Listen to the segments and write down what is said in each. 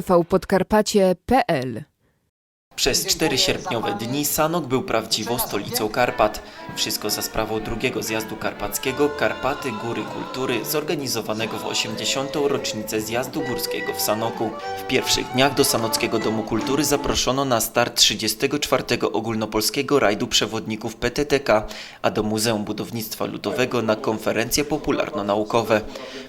tvpodkarpacie.pl Przez cztery sierpniowe dni Sanok był prawdziwą stolicą Karpat. Wszystko za sprawą drugiego zjazdu karpackiego Karpaty Góry Kultury zorganizowanego w 80. rocznicę zjazdu górskiego w Sanoku. W pierwszych dniach do Sanockiego Domu Kultury zaproszono na start 34. ogólnopolskiego rajdu przewodników PTTK, a do Muzeum Budownictwa Ludowego na konferencje popularno-naukowe.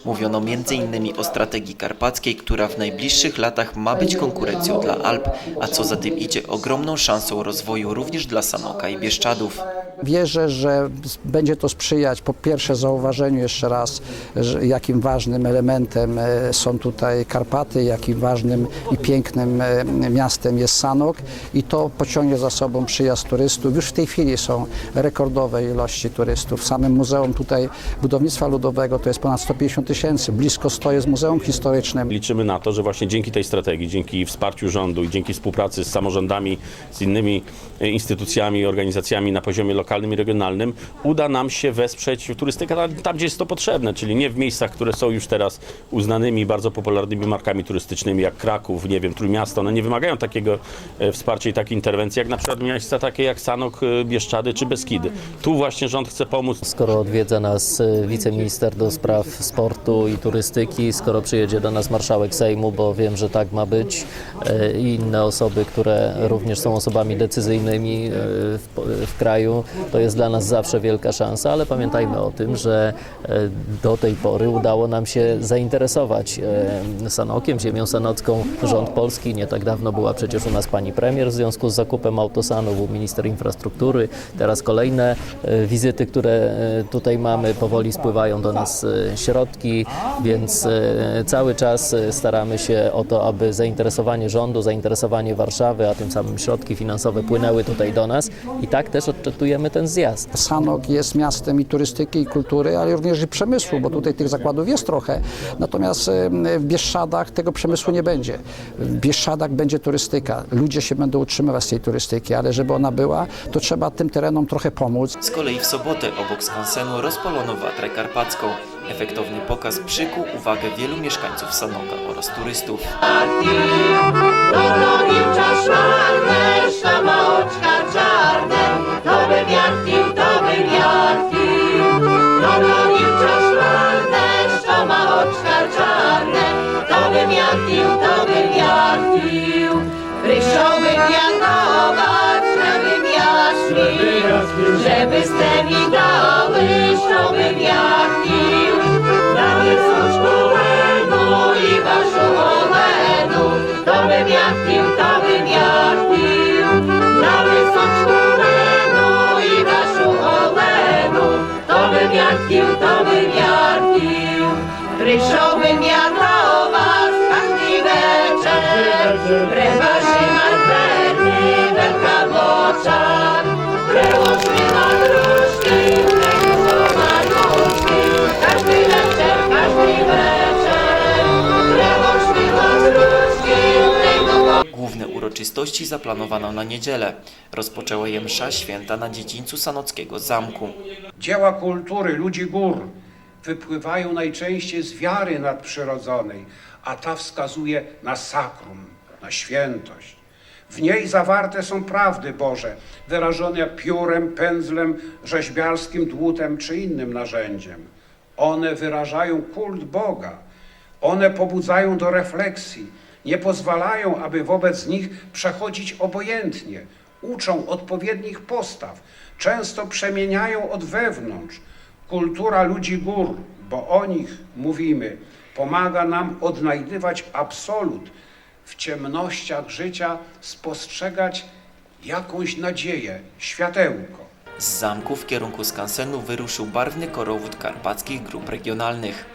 Mówiono m.in. o strategii karpackiej, która w najbliższych latach ma być konkurencją dla Alp, a co za tym idzie ogromną szansą rozwoju również dla Sanoka i Bieszczadów. Wierzę, że będzie to sprzyjać po pierwsze zauważeniu jeszcze raz, że jakim ważnym elementem e, są tutaj Karpaty, jakim ważnym i pięknym e, miastem jest Sanok i to pociągnie za sobą przyjazd turystów. Już w tej chwili są rekordowe ilości turystów. W samym Muzeum tutaj Budownictwa Ludowego to jest ponad 150 tysięcy, blisko 100 jest Muzeum Historycznym. Liczymy na to, że właśnie dzięki tej strategii, dzięki wsparciu rządu i dzięki współpracy z samorządami, z innymi e, instytucjami i organizacjami na poziomie lokalnym i regionalnym, uda nam się wesprzeć turystykę tam, gdzie jest to potrzebne, czyli nie w miejscach, które są już teraz uznanymi, bardzo popularnymi markami turystycznymi, jak Kraków, nie wiem, Trójmiasto. One nie wymagają takiego e, wsparcia i takiej interwencji, jak na przykład miejsca takie jak Sanok, e, Bieszczady czy Beskidy. Tu właśnie rząd chce pomóc Skoro odwiedza nas wiceminister do spraw sportu i turystyki, skoro przyjedzie do nas marszałek Sejmu, bo wiem, że tak ma być, i inne osoby, które również są osobami decyzyjnymi e, w, w kraju, to jest dla nas zawsze wielka szansa, ale pamiętajmy o tym, że e, do tej pory udało nam się zainteresować e, Sanokiem, ziemią sanocką. Rząd polski, nie tak dawno była przecież u nas pani premier w związku z zakupem autosanu, był minister infrastruktury. Teraz kolejne wizyty, które tutaj mamy, powoli spływają do nas środki, więc cały czas staramy się o to, aby zainteresowanie rządu, zainteresowanie Warszawy, a tym samym środki finansowe płynęły tutaj do nas i tak też odczytujemy ten zjazd. Sanok jest miastem i turystyki, i kultury, ale również i przemysłu, bo tutaj tych zakładów jest trochę. Natomiast w Bieszczadach tego przemysłu nie będzie. W Bieszczadach będzie turystyka. Ludzie się będą utrzymywać z tej turystyki, ale żeby ona była, to trzeba tym terenom trochę pomóc. Z kolei w sobotę obok skansenu rozpalono watrę karpacką. Efektowny pokaz przykuł uwagę wielu mieszkańców Sanoka oraz turystów. Doloniwcza szmarne, sztama oczka czarne, to bym jachtił, to bym szmarne, sztama oczka czarne, to bym jachtił, to bym janować, żebym jaśnił, żeby z temi dały, żebym jachtił. М'ярків та вим'ярків, прийшов вим'яка у вас кожний вечір, прибачи мене. Uroczystości zaplanowano na niedzielę. Rozpoczęła je msza święta na dziedzińcu Sanockiego Zamku. Dzieła kultury ludzi gór wypływają najczęściej z wiary nadprzyrodzonej, a ta wskazuje na sakrum, na świętość. W niej zawarte są prawdy Boże, wyrażone piórem, pędzlem, rzeźbiarskim dłutem czy innym narzędziem. One wyrażają kult Boga. One pobudzają do refleksji, nie pozwalają, aby wobec nich przechodzić obojętnie. Uczą odpowiednich postaw, często przemieniają od wewnątrz. Kultura ludzi gór, bo o nich mówimy, pomaga nam odnajdywać absolut, w ciemnościach życia spostrzegać jakąś nadzieję, światełko. Z zamku w kierunku skansenu wyruszył barwny korowód karpackich grup regionalnych.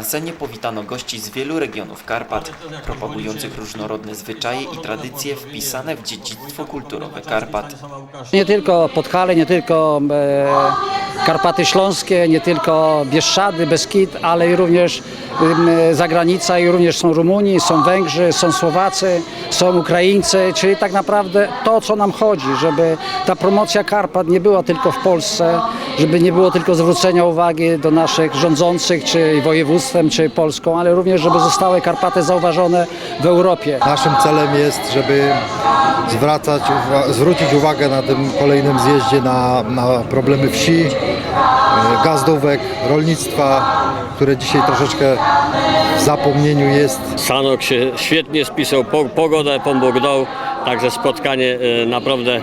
Skansenie powitano gości z wielu regionów Karpat, propagujących różnorodne zwyczaje i tradycje wpisane w dziedzictwo kulturowe Karpat. Nie tylko Podhale, nie tylko e, Karpaty Śląskie, nie tylko Bieszczady, Beskid, ale i również em, zagranica i również są Rumuni, są Węgrzy, są Słowacy, są Ukraińcy, czyli tak naprawdę to, co nam chodzi, żeby ta promocja Karpat nie była tylko w Polsce, żeby nie było tylko zwrócenia uwagi do naszych rządzących, czy województwem, czy Polską, ale również, żeby zostały Karpaty zauważone w Europie. Naszym celem jest, żeby zwracać, zwrócić uwagę na tym kolejnym zjeździe na, na problemy wsi, e, gazdówek, rolnictwa, które dzisiaj troszeczkę w zapomnieniu jest. Sanok się świetnie spisał, po, pogodę Pan Bóg dał, także spotkanie e, naprawdę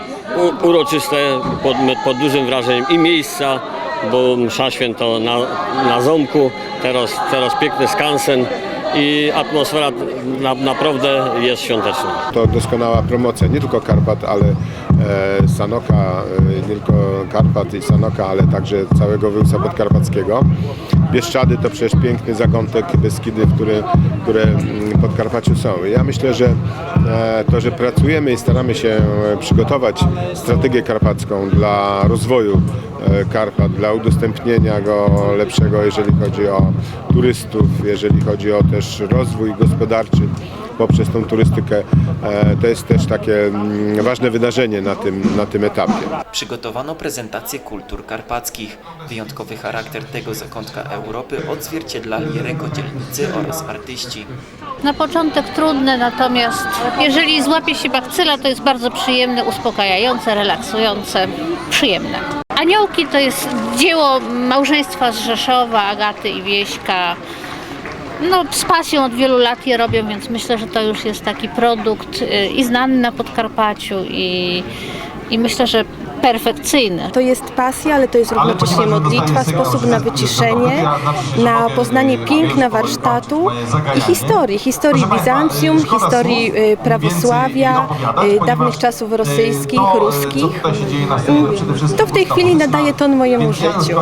uroczyste, pod, pod dużym wrażeniem i miejsca, bo msza święto na, na Ząbku, teraz, teraz piękny skansen i atmosfera na, naprawdę jest świąteczna. To doskonała promocja nie tylko Karpat, ale e, Sanoka, e, nie tylko Karpat i Sanoka, ale także całego województwa podkarpackiego. Bieszczady to przecież piękny zakątek Beskidy, które, które mm, w Podkarpaciu są. Ja myślę, że e, to, że pracujemy i staramy się e, przygotować strategię karpacką dla rozwoju e, Karpat, dla udostępnienia go lepszego, jeżeli chodzi o turystów, jeżeli chodzi o też rozwój gospodarczy poprzez tą turystykę. E, To jest też takie mm, ważne wydarzenie na tym, na tym etapie. Przygotowano prezentację kultur karpackich. Wyjątkowy charakter tego zakątka Europy odzwierciedlali rękodzielnicy oraz artyści. Na początek trudne, natomiast jeżeli złapie się bakcyla, to jest bardzo przyjemne, uspokajające, relaksujące, przyjemne. Aniołki to jest dzieło małżeństwa z Rzeszowa, Agaty i Wieśka. No, z pasją od wielu lat je robią, więc myślę, że to już jest taki produkt y, i znany na Podkarpaciu i, i myślę, że perfekcyjny. To jest pasja, ale to jest równocześnie modlitwa, sposób na wyciszenie, na poznanie piękna warsztatu i historii. Historii Bizancjum, historii y, prawosławia, y, dawnych czasów rosyjskich, ruskich. Mm, To w tej chwili nadaje ton mojemu życiu.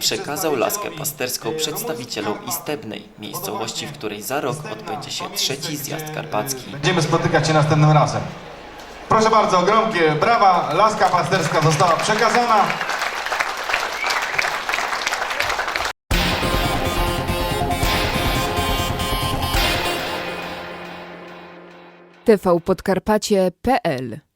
Przekazał laskę pasterską przedstawicielom Istebnej, miejscowości, w której za rok odbędzie się trzeci zjazd karpacki. Będziemy spotykać się następnym razem. Proszę bardzo, gromkie brawa. Laska pasterska została przekazana. tvpodkarpacie.pl